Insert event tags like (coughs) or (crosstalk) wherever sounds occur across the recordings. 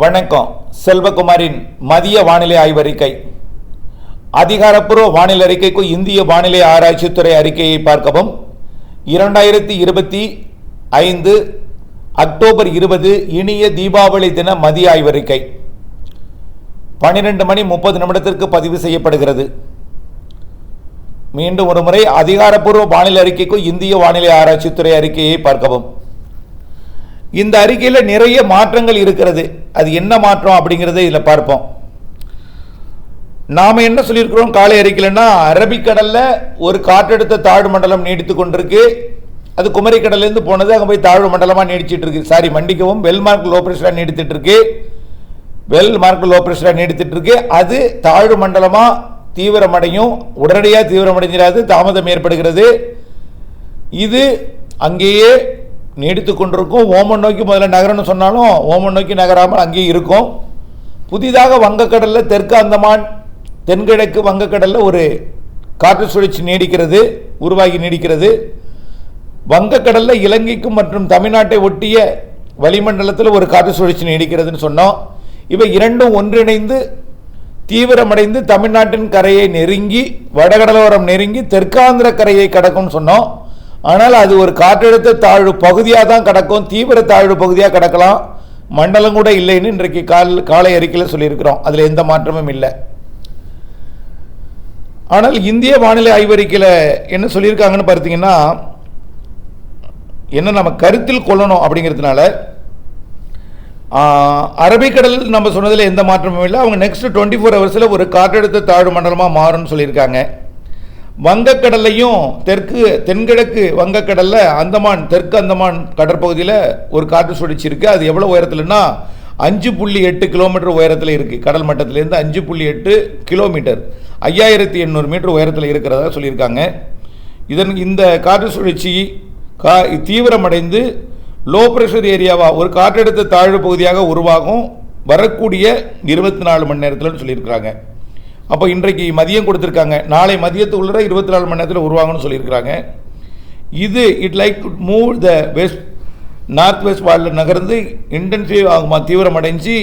வணக்கம். செல்வகுமாரின் மதிய வானிலை ஆய்வறிக்கை. அதிகாரப்பூர்வ வானிலை அறிக்கைக்கு இந்திய வானிலை ஆராய்ச்சித்துறை அறிக்கையை பார்க்கவும். இரண்டாயிரத்தி இருபத்தி ஐந்து அக்டோபர் இருபது இனிய தீபாவளி தின மதிய ஆய்வறிக்கை. பன்னிரெண்டு மணி முப்பது நிமிடத்திற்கு பதிவு செய்யப்படுகிறது. மீண்டும் ஒரு முறை அதிகாரப்பூர்வ வானிலை அறிக்கைக்கு இந்திய வானிலை ஆராய்ச்சித்துறை அறிக்கையை பார்க்கவும். இந்த அறிக்கையில் நிறைய மாற்றங்கள் இருக்கிறது. அது என்ன மாற்றம் அப்படிங்கிறத இதில் பார்ப்போம். நாம் என்ன சொல்லியிருக்கிறோம்? காலை அறிக்கையிலன்னா அரபிக்கடலில் ஒரு காற்றழுத்த தாழ்வு மண்டலம் நீடித்து கொண்டிருக்கு. அது குமரிக்கடல்லேருந்து போனது அங்கே போய் தாழ்வு மண்டலமாக நீடிச்சிட்டு இருக்கு. சாரி மண்டிக்கவும் வெல் மார்க் லோ ப்ரெஷராக நீடித்துட்டு இருக்கு. வெல் மார்க் லோ ப்ரெஷராக நீடித்துட்டு இருக்கு. அது தாழ்வு மண்டலமாக தீவிரமடையும். உடனடியாக தீவிரமடைஞ்சிடாது தாமதம் ஏற்படுகிறது. இது அங்கேயே நீடித்து கொண்டிருக்கும் ஓமன் நோக்கி முதல்ல நகரம்னு சொன்னாலும் ஓமன் நோக்கி நகராமல் அங்கேயும் இருக்கும். புதிதாக வங்கக்கடலில் தெற்கு அந்தமான் தென்கிழக்கு வங்கக்கடலில் ஒரு காற்று சுழற்சி நீடிக்கிறது உருவாகி நீடிக்கிறது. வங்கக்கடலில் இலங்கைக்கும் மற்றும் தமிழ்நாட்டை ஒட்டிய வளிமண்டலத்தில் ஒரு காற்று சுழற்சி நீடிக்கிறதுன்னு சொன்னோம். இவை இரண்டும் ஒன்றிணைந்து தீவிரமடைந்து தமிழ்நாட்டின் கரையை நெருங்கி வடகடலோரம் நெருங்கி தெற்காந்திர கரையை கடக்கும்னு சொன்னோம். ஆனால் அது ஒரு காற்றழுத்த தாழ்வு பகுதியாக தான் கிடக்கும் தீவிர தாழ்வு பகுதியாக கிடக்கலாம். மண்டலம் கூட இல்லைன்னு இன்றைக்கு கால் காலை அறிக்கையில் சொல்லியிருக்கிறோம். அதில் எந்த மாற்றமும் இல்லை. ஆனால் இந்திய வானிலை ஆய்வறிக்கையில் என்ன சொல்லியிருக்காங்கன்னு பார்த்தீங்கன்னா என்ன நம்ம கருத்தில் கொள்ளணும் அப்படிங்கிறதுனால அரபிக்கடல் நம்ம சொன்னதில் எந்த மாற்றமும் இல்லை. அவங்க நெக்ஸ்ட் டுவெண்ட்டி ஃபோர் ஹவர்ஸில் ஒரு காற்றழுத்த தாழ்வு மண்டலமாக மாறும்னு சொல்லியிருக்காங்க. வங்கக்கடல்லையும் தெற்கு தென்கிழக்கு வங்கக்கடலில் அந்தமான் தெற்கு அந்தமான் கடற்பகுதியில் ஒரு காற்று சுழற்சி இருக்குது அது எவ்வளோ உயரத்துலன்னா அஞ்சு புள்ளி எட்டு கிலோமீட்டர் உயரத்தில் இருக்குது கடல் மட்டத்திலேருந்து அஞ்சு புள்ளி எட்டு கிலோமீட்டர். ஐயாயிரத்தி எண்ணூறு மீட்டர் உயரத்தில் இருக்கிறதா சொல்லியிருக்காங்க. இதன் இந்த காற்று சுழற்சி கா தீவிரமடைந்து லோ ப்ரெஷர் ஏரியாவாக ஒரு காற்றழுத்த தாழ்வு பகுதியாக உருவாகும். வரக்கூடிய இருபத்தி நாலு மணி நேரத்தில்னு சொல்லியிருக்கிறாங்க. அப்போ இன்றைக்கு மதியம் கொடுத்துருக்காங்க. நாளை மதியத்துக்குள்ள இருபத்தி நாலு மணி நேரத்தில் உருவாங்கன்னு சொல்லியிருக்கிறாங்க. இது it like to move the west north west வாலில் நகர்ந்து இன்டென்சிவ் ஆகுமா தீவிரமடைஞ்சு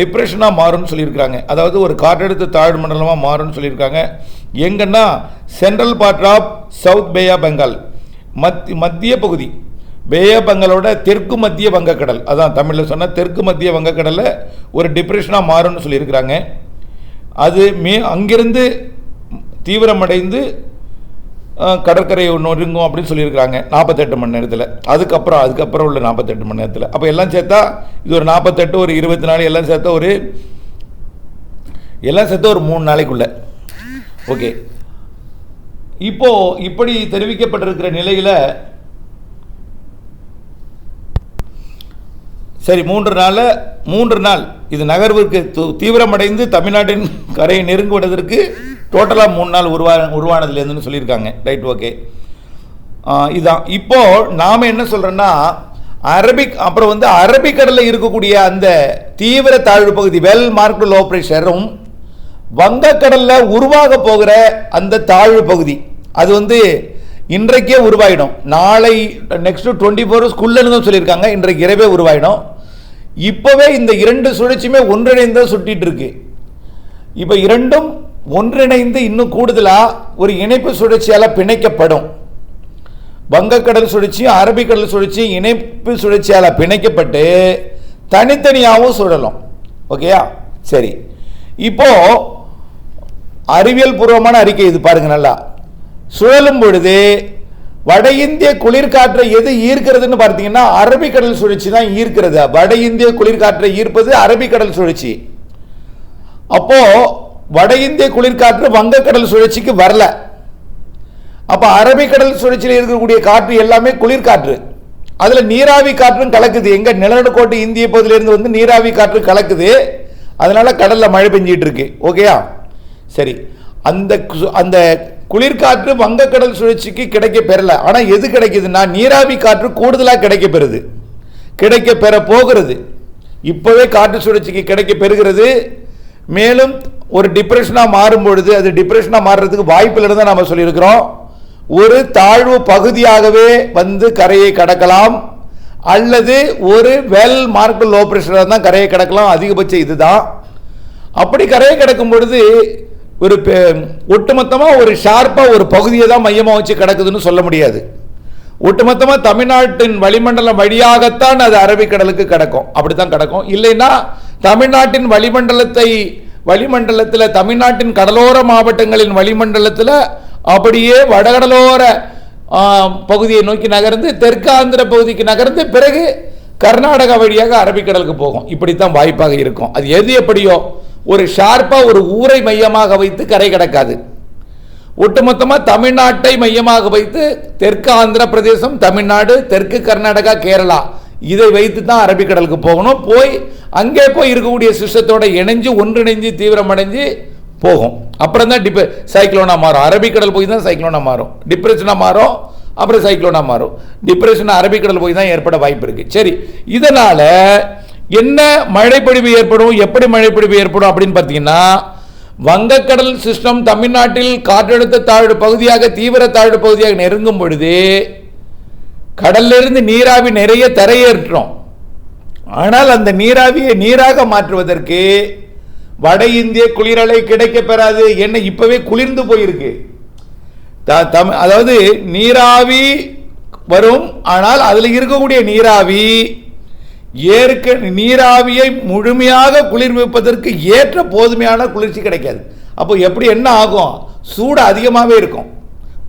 டிப்ரெஷனாக மாறும்னு சொல்லியிருக்கிறாங்க. அதாவது ஒரு காற்றெடுத்த தாழ்வு மண்டலமாக மாறும்னு சொல்லியிருக்காங்க. எங்கன்னா central part of south Bay of Bengal மத் மத்திய பகுதி பே ஆஃப் பெங்காலோட தெற்கு மத்திய வங்கக்கடல். அதான் தமிழில் சொன்னால் தெற்கு மத்திய வங்கக்கடலில் ஒரு டிப்ரெஷனாக மாறும்னு சொல்லியிருக்கிறாங்க. அது மே அங்கிருந்து தீவிரமடைந்து கடற்கரை கடற்கரையை நொறுங்கும் அப்படின்னு சொல்லியிருக்கிறாங்க நாற்பத்தெட்டு மணி நேரத்தில். அதுக்கப்புறம் அதுக்கப்புறம் உள்ள நாற்பத்தெட்டு மணி நேரத்தில். அப்போ எல்லாம் சேர்த்தா இது ஒரு நாற்பத்தெட்டு ஒரு இருபத்தி நாலு எல்லாம் சேர்த்தா ஒரு எல்லாம் சேர்த்தா ஒரு மூணு நாளைக்குள்ள. ஓகே. இப்போது இப்படி தெரிவிக்கப்பட்டிருக்கிற நிலையில் சரி மூன்று நாள் மூன்று நாள். இது நகர்வுக்கு தீவிரமடைந்து தமிழ்நாட்டின் கரையை நெருங்குவதற்கு டோட்டலாக மூணு நாள் உருவா உருவானதுலேருந்துன்னு சொல்லியிருக்காங்க. ரைட் ஓகே இதுதான் இப்போது நாம் என்ன சொல்கிறோன்னா அரபிக் அப்புறம் வந்து அரபிக்கடலில் இருக்கக்கூடிய அந்த தீவிர தாழ்வு பகுதி வெல் மார்க்டு லோ ப்ரெஷரும் வங்கக்கடலில் உருவாக போகிற அந்த தாழ்வு பகுதி அது வந்து இன்றைக்கே உருவாயிடும். நாளை நெக்ஸ்ட்டு டுவெண்ட்டி ஃபோர் ஹவர்ஸ்க்குள்ளேருந்து தான் சொல்லியிருக்காங்க இன்றைக்கு இரவே உருவாயிடும். இப்போவே இந்த இரண்டு சுழற்சியுமே ஒன்றிணைந்து சுட்டிட்டு இருக்கு. இப்போ இரண்டும் ஒன்றிணைந்து இன்னும் கூடுதலாக ஒரு இணைப்பு சுழற்சியால் பிணைக்கப்படும். வங்கக்கடல் சுழற்சியும் அரபிக்கடல் சுழற்சியும் இணைப்பு சுழற்சியால் பிணைக்கப்பட்டு தனித்தனியாகவும் சுழலும். ஓகேயா? சரி. இப்போ அறிவியல் பூர்வமான அறிக்கை இது பாருங்க நல்லா. சுழலும் பொழுது வட இந்திய குளிர்காற்றை எது ஈர்க்கிறதுன்னு பார்த்தீங்கன்னா அரபிக்கடல் சுழற்சி தான் ஈர்க்கிறது. வட இந்திய குளிர்காற்றை ஈர்ப்பது அரபிக்கடல் சுழற்சி. அப்போ வட இந்திய குளிர்காற்று வங்கக்கடல் சுழற்சிக்கு வரல. அப்போ அரபிக்கடல் சுழற்சியில் இருக்கக்கூடிய காற்று எல்லாமே குளிர்காற்று. அதில் நீராவி காற்றும் கலக்குது. எங்க நிலநடுக்கோட்டு இந்திய பகுதியிலேருந்து வந்து நீராவி காற்று கலக்குது. அதனால கடலில் மழை பெஞ்சிட்டு இருக்கு. ஓகேயா? சரி. அந்த அந்த குளிர்காற்று வங்கக்கடல் சுழற்சிக்கு கிடைக்க பெறல. ஆனால் எது கிடைக்குதுன்னா நீராவி காற்று கூடுதலாக கிடைக்க பெறுது. கிடைக்க பெற போகிறது. இப்போவே காற்று சுழற்சிக்கு கிடைக்க பெறுகிறது. மேலும் ஒரு டிப்ரெஷனாக மாறும் பொழுது அது டிப்ரெஷனாக மாறுறதுக்கு வாய்ப்பில் இருந்தால் தான் நம்ம சொல்லியிருக்கிறோம். ஒரு தாழ்வு பகுதியாகவே வந்து கரையை கடக்கலாம். அல்லது ஒரு வெல் மார்க்கு லோ ப்ரெஷராக தான் கரையை கிடக்கலாம். அதிகபட்சம் இதுதான். அப்படி கரையை கிடக்கும் பொழுது ஒரு ஒட்டுமொத்தமாக ஒரு ஷார்ப்பாக ஒரு பகுதியை தான் மையமாக வச்சு கிடக்குதுன்னு சொல்ல முடியாது. ஒட்டுமொத்தமாக தமிழ்நாட்டின் வளிமண்டலம் வழியாகத்தான் அது அரபிக்கடலுக்கு கிடக்கும். அப்படி தான் கிடக்கும். இல்லைன்னா தமிழ்நாட்டின் வளிமண்டலத்தை வளிமண்டலத்தில் தமிழ்நாட்டின் கடலோர மாவட்டங்களின் வளிமண்டலத்தில் அப்படியே வடகடலோர பகுதியை நோக்கி நகர்ந்து தெற்கு ஆந்திர பகுதிக்கு நகர்ந்து பிறகு கர்நாடகா வழியாக அரபிக்கடலுக்கு போகும். இப்படித்தான் வாய்ப்பாக இருக்கும். அது எது எப்படியோ ஒரு ஷார்ப்பாக ஒரு ஊரை மையமாக வைத்து கரை கிடக்காது. ஒட்டுமொத்தமாக தமிழ்நாட்டை மையமாக வைத்து தெற்கு ஆந்திர பிரதேசம் தமிழ்நாடு தெற்கு கர்நாடகா கேரளா இதை வைத்து தான் அரபிக்கடலுக்கு போகணும். போய் அங்கே போய் இருக்கக்கூடிய சிஸ்டத்தோட இணைஞ்சு ஒன்றிணைஞ்சு தீவிரமடைஞ்சு போகும். அப்புறம் தான் டிப் சைக்ளோனாக மாறும் அரபிக்கடல் போய் தான் சைக்ளோனாக மாறும். டிப்ரெஷனாக மாறும் அப்புறம் சைக்ளோனாக மாறும். டிப்ரெஷன் அரபிக்கடல் போய் தான் ஏற்பட வாய்ப்பு இருக்குது சரி இதனால் என்ன மழைப்பொழிவு ஏற்படும் எப்படி மழைப்பொழிவு ஏற்படும் அப்படின்னு பார்த்தீங்கன்னா வங்கக்கடல் சிஸ்டம் தமிழ்நாட்டில் காற்றழுத்த தாழ்வு பகுதியாக தீவிர தாழ்வு பகுதியாக நெருங்கும் பொழுது கடல்லிருந்து நீராவி நிறைய தரையேற்றோம். ஆனால் அந்த நீராவியை நீராக மாற்றுவதற்கு வட இந்திய குளிரலை கிடைக்க பெறாது என்ன இப்பவே குளிர்ந்து போயிருக்கு. த- தம்- அதாவது நீராவி வரும் ஆனால் அதில் இருக்கக்கூடிய நீராவி ஏற்க நீராவியை முழுமையாக குளிர்விப்பதற்கு ஏற்ற போதுமையான குளிர்ச்சி கிடைக்காது. அப்போ எப்படி என்ன ஆகும்? சூடு அதிகமாகவே இருக்கும்.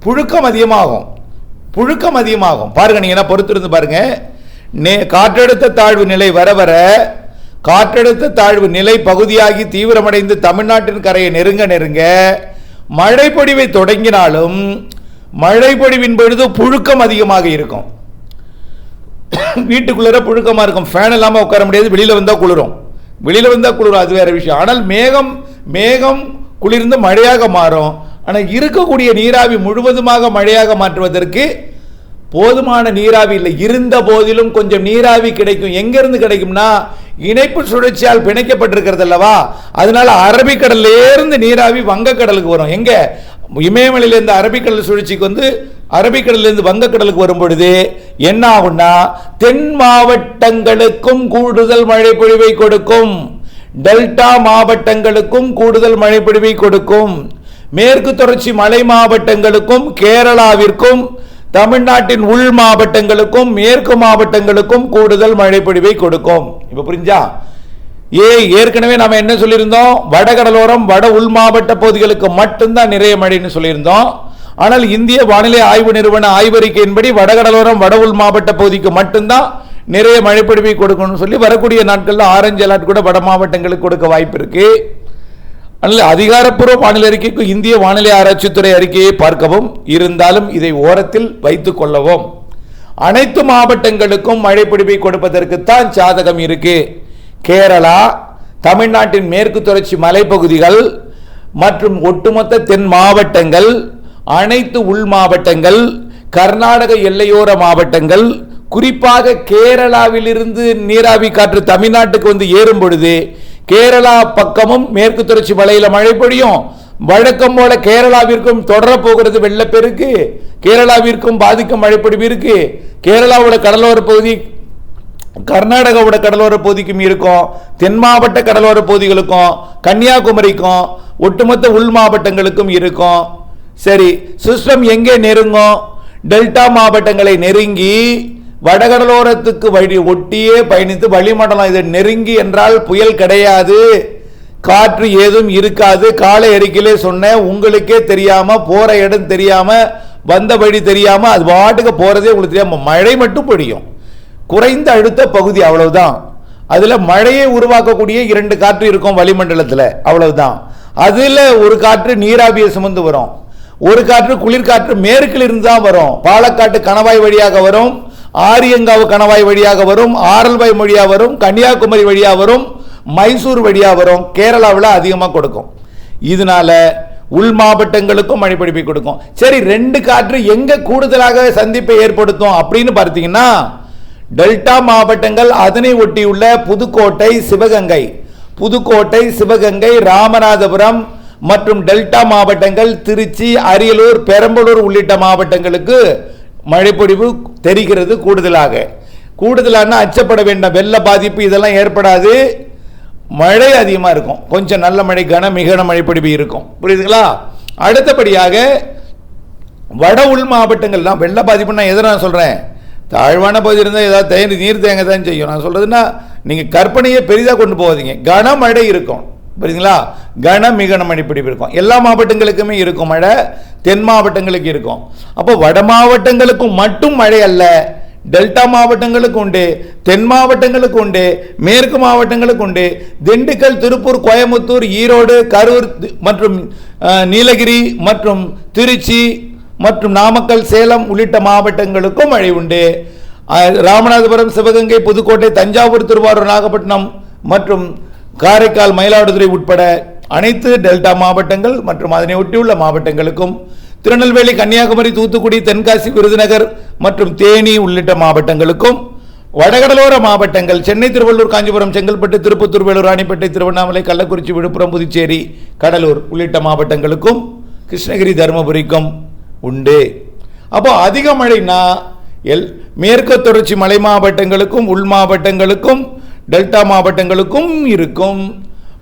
புழுக்கம் அதிகமாகும். புழுக்கம் அதிகமாகும். பாருங்க நீங்க என்ன பொறுத்திருந்து பாருங்க. நே காற்றழுத்த தாழ்வு நிலை வர வர காற்றழுத்த தாழ்வு நிலை பகுதியாகி தீவிரமடைந்து தமிழ்நாட்டின் கரையை நெருங்க நெருங்க மழைப்பொடிவை தொடங்கினாலும் மழை பொழுது புழுக்கம் அதிகமாக இருக்கும். (coughs) வீட்டுக்குள்ளே புழுக்கமாக இருக்கும். ஃபேன் இல்லாமல் உட்கார முடியாது. வெளியில் வந்தால் குளிரும். வெளியில் வந்தால் குளிரும். அது வேறு விஷயம். ஆனால் மேகம் மேகம் குளிர்ந்து மழையாக மாறும். ஆனால் இருக்கக்கூடிய நீராவி முழுவதுமாக மழையாக மாற்றுவதற்கு போதுமான நீராவி இல்லை. இருந்த போதிலும் கொஞ்சம் நீராவி கிடைக்கும். எங்கேருந்து கிடைக்கும்னா இணைப்பு சுழற்சியால் பிணைக்கப்பட்டிருக்கிறது அல்லவா அதனால அரபிக்கடல்லேருந்து நீராவி வங்கக்கடலுக்கு வரும். எங்கே? இமயமலையிலேருந்து அரபிக்கடல் சுழற்சிக்கு வந்து அரபிக்கடலிருந்து வங்கக்கடலுக்கு வரும் பொழுது என்ன ஆகும்னா தென் மாவட்டங்களுக்கும் கூடுதல் மழை பொழிவை கொடுக்கும். டெல்டா மாவட்டங்களுக்கும் கூடுதல் மழை பொழிவை கொடுக்கும். மேற்கு தொடர்ச்சி மலை மாவட்டங்களுக்கும் கேரளாவிற்கும் தமிழ்நாட்டின் உள் மாவட்டங்களுக்கும் மேற்கு மாவட்டங்களுக்கும் கூடுதல் மழை பொழிவை கொடுக்கும். இப்போ புரிஞ்சா? ஏ ஏற்கனவே நாம் என்ன சொல்லியிருந்தோம்? வடகடலோரம் வட உள் மாவட்ட பகுதிகளுக்கு மட்டும்தான் நிறைய மழைன்னு சொல்லியிருந்தோம். ஆனால் இந்திய வானிலை ஆய்வு நிறுவன ஆய்வறிக்கையின்படி வடகடலோரம் வட உள் மாவட்ட பகுதிக்கு மட்டும்தான் நிறைய மழைப்பொழிவை கொடுக்கணும்னு சொல்லி வரக்கூடிய நாட்களில் ஆரஞ்சு அலர்ட் கூட வட மாவட்டங்களுக்கு கொடுக்க வாய்ப்பு இருக்கு. அதனால் அதிகாரப்பூர்வ வானிலை அறிக்கைக்கு இந்திய வானிலை ஆராய்ச்சித்துறை அறிக்கையை பார்க்கவும் இருந்தாலும் இதை ஓரத்தில் வைத்துக் கொள்ளவும். அனைத்து மாவட்டங்களுக்கும் மழை கொடுப்பதற்கு கொடுப்பதற்குத்தான் சாதகம் இருக்குது கேரளா தமிழ்நாட்டின் மேற்கு தொடர்ச்சி மலைப்பகுதிகள் மற்றும் ஒட்டுமொத்த தென் மாவட்டங்கள் அனைத்து உள் மாவட்டங்கள் கர்நாடக எல்லையோர மாவட்டங்கள் குறிப்பாக கேரளாவிலிருந்து நீராவி காற்று தமிழ்நாட்டுக்கு வந்து ஏறும் பொழுது கேரளா பக்கமும் மேற்கு தொடர்ச்சி மலையில் மழை பொழியும். வழக்கம் போல கேரளாவிற்கும் தொடரப்போகிறது வெள்ளப்பெருக்கு. கேரளாவிற்கும் பாதிக்கும் மழைப்பொழிவு இருக்கு. கேரளாவோட கடலோர பகுதி கர்நாடகாவோட கடலோர பகுதிக்கும் இருக்கும் தென் மாவட்ட கடலோர பகுதிகளுக்கும் கன்னியாகுமரிக்கும் ஒட்டுமொத்த உள் மாவட்டங்களுக்கும் இருக்கும். சரி சிஸ்டம் எங்கே நெருங்கும்? டெல்டா மாவட்டங்களை நெருங்கி வடகடலோரத்துக்கு வழி ஒட்டியே பயணித்து வளிமண்டலம் இது நெருங்கி என்றால் புயல் கிடையாது. காற்று ஏதும் இருக்காது. காலை அறிக்கையிலே சொன்னேன் உங்களுக்கே தெரியாம போற இடம் தெரியாம வந்த வழி தெரியாம அது பாட்டுக்கு போறதே உங்களுக்கு தெரியாம மழை மட்டும் பொழியும். குறைந்த அழுத்த பகுதி அவ்வளவுதான். அதில் மழையை உருவாக்கக்கூடிய இரண்டு காற்று இருக்கும் வளிமண்டலத்தில் அவ்வளவுதான். அதில் ஒரு காற்று நீராவியை சுமந்து வரும். ஒரு காற்று குளிர்காற்று மேற்கில் இருந்து தான் வரும். பாலக்காட்டு கணவாய் வழியாக வரும். ஆரியங்காவு கணவாய் வழியாக வரும். ஆரல்வாய் வழியாக வரும். கன்னியாகுமரி வழியாக வரும். மைசூர் வழியாக வரும். கேரளாவில் அதிகமாக கொடுக்கும். இதனால உள் மாவட்டங்களுக்கும் மழை பிடிப்பை கொடுக்கும். சரி ரெண்டு காற்று எங்க கூடுதலாக சந்திப்பை ஏற்படுத்தும் அப்படின்னு பார்த்தீங்கன்னா டெல்டா மாவட்டங்கள் அதனை ஒட்டியுள்ள புதுக்கோட்டை சிவகங்கை. புதுக்கோட்டை சிவகங்கை ராமநாதபுரம் மற்றும் டெல்டா மாவட்டங்கள் திருச்சி அரியலூர் பெரம்பலூர் உள்ளிட்ட மாவட்டங்களுக்கு மழைப்பொழிவு தெரிகிறது கூடுதலாக. கூடுதலான அச்சப்பட வேண்டாம் வெள்ள பாதிப்பு இதெல்லாம் ஏற்படாது. மழை அதிகமாக இருக்கும். கொஞ்சம் நல்ல மழை கன மிகன மழைப்பொழிவு இருக்கும். புரியுதுங்களா? அடுத்தபடியாக வட உள் மாவட்டங்கள் தான் வெள்ள பாதிப்பு நான் எதை நான் சொல்கிறேன் தாழ்வான பகுதி இருந்தால் ஏதாவது தயிர் நீர் தேங்க தான் செய்யும். நான் சொல்கிறதுன்னா நீங்கள் கற்பனையை பெரிதாக கொண்டு போகாதீங்க. கனமழை இருக்கும். புரியுதுங்களா? கன மிகன மழை பிடிப்பு இருக்கும். எல்லா மாவட்டங்களுக்குமே இருக்கும் மழை. தென் மாவட்டங்களுக்கு இருக்கும். அப்போ வட மாவட்டங்களுக்கும் மட்டும் மழை அல்ல. டெல்டா மாவட்டங்களுக்கு உண்டு. தென் மாவட்டங்களுக்கு உண்டு. மேற்கு மாவட்டங்களுக்கு உண்டு. திண்டுக்கல் திருப்பூர் கோயம்புத்தூர் ஈரோடு கரூர் மற்றும் நீலகிரி மற்றும் திருச்சி மற்றும் நாமக்கல் சேலம் உள்ளிட்ட மாவட்டங்களுக்கும் மழை உண்டு ராமநாதபுரம் சிவகங்கை புதுக்கோட்டை தஞ்சாவூர் திருவாரூர் நாகப்பட்டினம் மற்றும் காரைக்கால் மயிலாடுதுறை உட்பட அனைத்து டெல்டா மாவட்டங்கள் மற்றும் அதனை ஒட்டியுள்ள மாவட்டங்களுக்கும் திருநெல்வேலி கன்னியாகுமரி தூத்துக்குடி தென்காசி விருதுநகர் மற்றும் தேனி உள்ளிட்ட மாவட்டங்களுக்கும் வடகடலோர மாவட்டங்கள் சென்னை திருவள்ளூர் காஞ்சிபுரம் செங்கல்பட்டு திருப்பத்தூர் வேலூர் ராணிப்பேட்டை திருவண்ணாமலை கள்ளக்குறிச்சி விழுப்புரம் புதுச்சேரி கடலூர் உள்ளிட்ட மாவட்டங்களுக்கும் கிருஷ்ணகிரி தருமபுரிக்கும் உண்டு. அப்போ அதிக மழைனா எல் மேற்கு தொடர்ச்சி மலை மாவட்டங்களுக்கும் உள் மாவட்டங்களுக்கும் டெல்டா மாவட்டங்களுக்கும் இருக்கும்.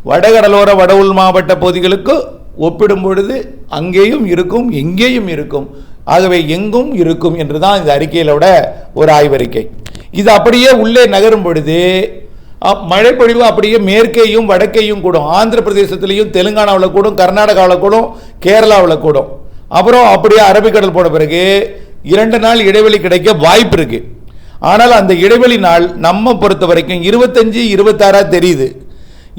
வடகடலோர வட உள் மாவட்ட பகுதிகளுக்கு ஒப்பிடும் பொழுது அங்கேயும் இருக்கும் எங்கேயும் இருக்கும். ஆகவே எங்கும் இருக்கும் என்று தான் இந்த அறிக்கையிலோட ஒரு ஆய்வறிக்கை. இது அப்படியே உள்ளே நகரும் பொழுது மழைப்பொழிவு அப்படியே மேற்கேயும் வடக்கேயும் கூடும். ஆந்திர பிரதேசத்திலையும் தெலுங்கானாவில் கூடும் கர்நாடகாவில் கூடும் கேரளாவில் கூடும். அப்புறம் அப்படியே அரபிக்கடல் போன பிறகு இரண்டு நாள் இடைவெளி கிடைக்க வாய்ப்பு இருக்கு. ஆனால் அந்த இடைவெளி நாள் நம்ம பொறுத்த வரைக்கும் இருபத்தஞ்சு இருபத்தாறா தெரியுது.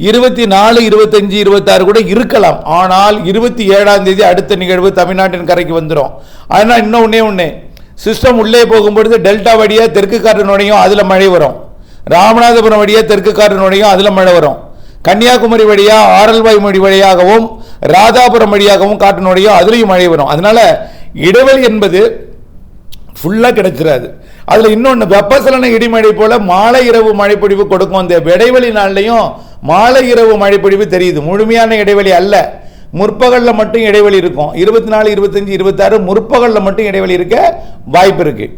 இருபத்தி நாலு இருபத்தஞ்சு இருபத்தாறு கூட இருக்கலாம். ஆனால் இருபத்தி ஏழாம் தேதி அடுத்த நிகழ்வு தமிழ்நாட்டின் கரைக்கு வந்துடும் ஆனால் இன்னும் ஒன்றே ஒன்று சிஸ்டம் உள்ளே போகும்பொழுது டெல்டா வழியாக தெற்கு காற்று நுழையும் அதில் மழை வரும். ராமநாதபுரம் வழியாக தெற்கு காற்று நுழையும் அதில் மழை வரும். கன்னியாகுமரி வழியாக ஆரல்வாய் மொழி வழியாகவும் ராதாபுரம் வழியாகவும் காட்டு நுழையும் அதுலேயும் மழை வரும். அதனால் இடைவெளி என்பது ஃபுல்லாக கிடைச்சிடாது அதில் இன்னொன்று வெப்பசலன இடிமழை போல் மாலை இரவு மழைப்பொழிவு கொடுக்கும். அந்த இடைவெளி நாள்லையும் மாலை இரவு மழைப்பொழிவு தெரியுது. முழுமையான இடைவெளி அல்ல. முற்பகலில் மட்டும் இடைவெளி இருக்கும். இருபத்தி நாலு இருபத்தஞ்சு இருபத்தாறு முற்பகலில் மட்டும் இடைவெளி இருக்க வாய்ப்பு இருக்கு.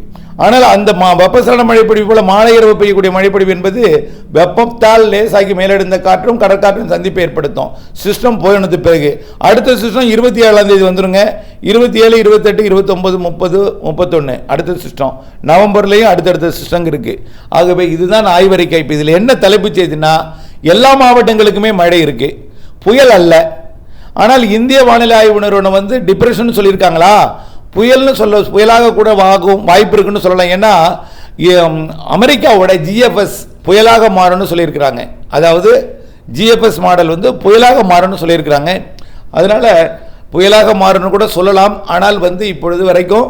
ஆனால் அந்த மா வெப்பசலன மழைப்பொழிவு போல மாலை இரவு பெய்யக்கூடிய மழைப்பொழிவு என்பது வெப்பத்தால் லேசாகி மேலெடுந்த காற்றும் கடற்காற்றும் சந்திப்பை ஏற்படுத்தும். சிஸ்டம் போயினது பிறகு. அடுத்த சிஸ்டம் இருபத்தி ஏழாம் தேதி வந்துருங்க. இருபத்தி ஏழு இருபத்தெட்டு இருபத்தொம்பது முப்பது முப்பத்தொன்று அடுத்த சிஸ்டம். நவம்பர்லேயும் அடுத்தடுத்த சிஸ்டம் இருக்குது ஆகவே இதுதான் ஆய்வறிக்கை. இப்போ இதில் என்ன தலைப்பு செய்தினா எல்லா மாவட்டங்களுக்குமே மழை இருக்குது புயல் அல்ல. ஆனால் இந்திய வானிலை ஆய்வு நிறுவனம் வந்து டிப்ரெஷன் சொல்லியிருக்காங்களா? புயல்னு சொல்ல புயலாக கூட ஆகும் வாய்ப்பு இருக்குன்னு சொல்லலாம். ஏன்னா அமெரிக்காவோட ஜிஎஃப்எஸ் புயலாக மாறும்னு சொல்லியிருக்கிறாங்க. அதாவது ஜிஎஃப்எஸ் மாடல் வந்து புயலாக மாறும்னு சொல்லியிருக்கிறாங்க. அதனால் புயலாக மாறும்னு கூட சொல்லலாம். ஆனால் வந்து இப்பொழுது வரைக்கும்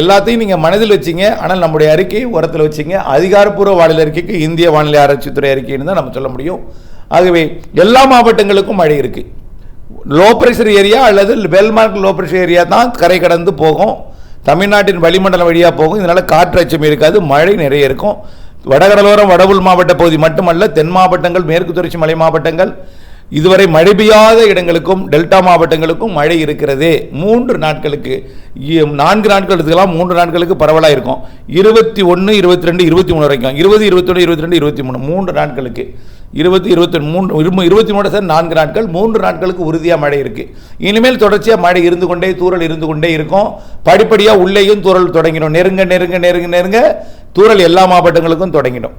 எல்லாத்தையும் நீங்கள் மனதில் வச்சிங்க. ஆனால் நம்முடைய அறிக்கை உரத்தில் வச்சிங்க. அதிகாரப்பூர்வ வானிலை அறிக்கைக்கு இந்திய வானிலை ஆராய்ச்சித்துறை அறிக்கைன்னு தான் நம்ம சொல்ல முடியும். ஆகவே எல்லா மாவட்டங்களுக்கும் மழை இருக்குது லோ ப்ரெஷர் ஏரியா அல்லது well mark low pressure area தான் கரை கடந்து போகும். தமிழ்நாட்டின் வளிமண்டலம் வழியாக போகும். இதனால் காற்று அச்சம் இருக்காது மழை நிறைய இருக்கும். வடகடலோரம் வடவுள் மாவட்ட பகுதி மட்டுமல்ல தென் மாவட்டங்கள் மேற்கு தொடர்ச்சி மலை மாவட்டங்கள் இதுவரை மழை பெய்யாத இடங்களுக்கும் டெல்டா மாவட்டங்களுக்கும் மழை இருக்கிறது. மூன்று நாட்களுக்கு நான்கு நாட்கள் எடுத்துக்கலாம் மூன்று நாட்களுக்கு பரவலாக இருக்கும். இருபத்தி ஒன்று இருபத்தி ரெண்டு இருபத்தி மூணு வரைக்கும். இருபது இருபத்தொன்று இருபத்தி ரெண்டு இருபத்தி மூணு. மூன்று நாட்களுக்கு. இருபத்தி இருபத்தி மூன்று இருபத்தி மூணு சார் நான்கு நாட்கள். மூன்று நாட்களுக்கு உறுதியாக மழை இருக்கு. இனிமேல் தொடர்ச்சியாக மழை இருந்து கொண்டே தூரல் இருந்து கொண்டே இருக்கும். படிப்படியாக உள்ளேயும் தூரல் தொடங்கிடும். நெருங்க நெருங்க நெருங்க நெருங்க தூரல் எல்லா மாவட்டங்களுக்கும் தொடங்கிடும்.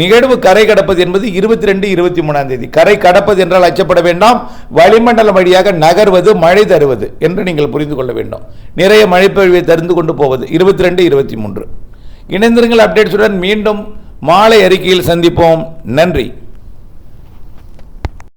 நிகழ்வு கரை கடப்பது என்பது இருபத்தி ரெண்டு இருபத்தி மூணாம் தேதி. கரை கடப்பது என்றால் அச்சப்பட வேண்டாம். வளிமண்டலம் வழியாக நகர்வது மழை தருவது என்று நீங்கள் புரிந்து கொள்ள வேண்டும். நிறைய மழை பொழிவை தருந்து கொண்டு போவது. இருபத்தி ரெண்டு இருபத்தி மூன்று இணைந்திருங்கள் அப்டேட்ஸுடன் மீண்டும் மாலை அறிக்கையில் சந்திப்போம். நன்றி.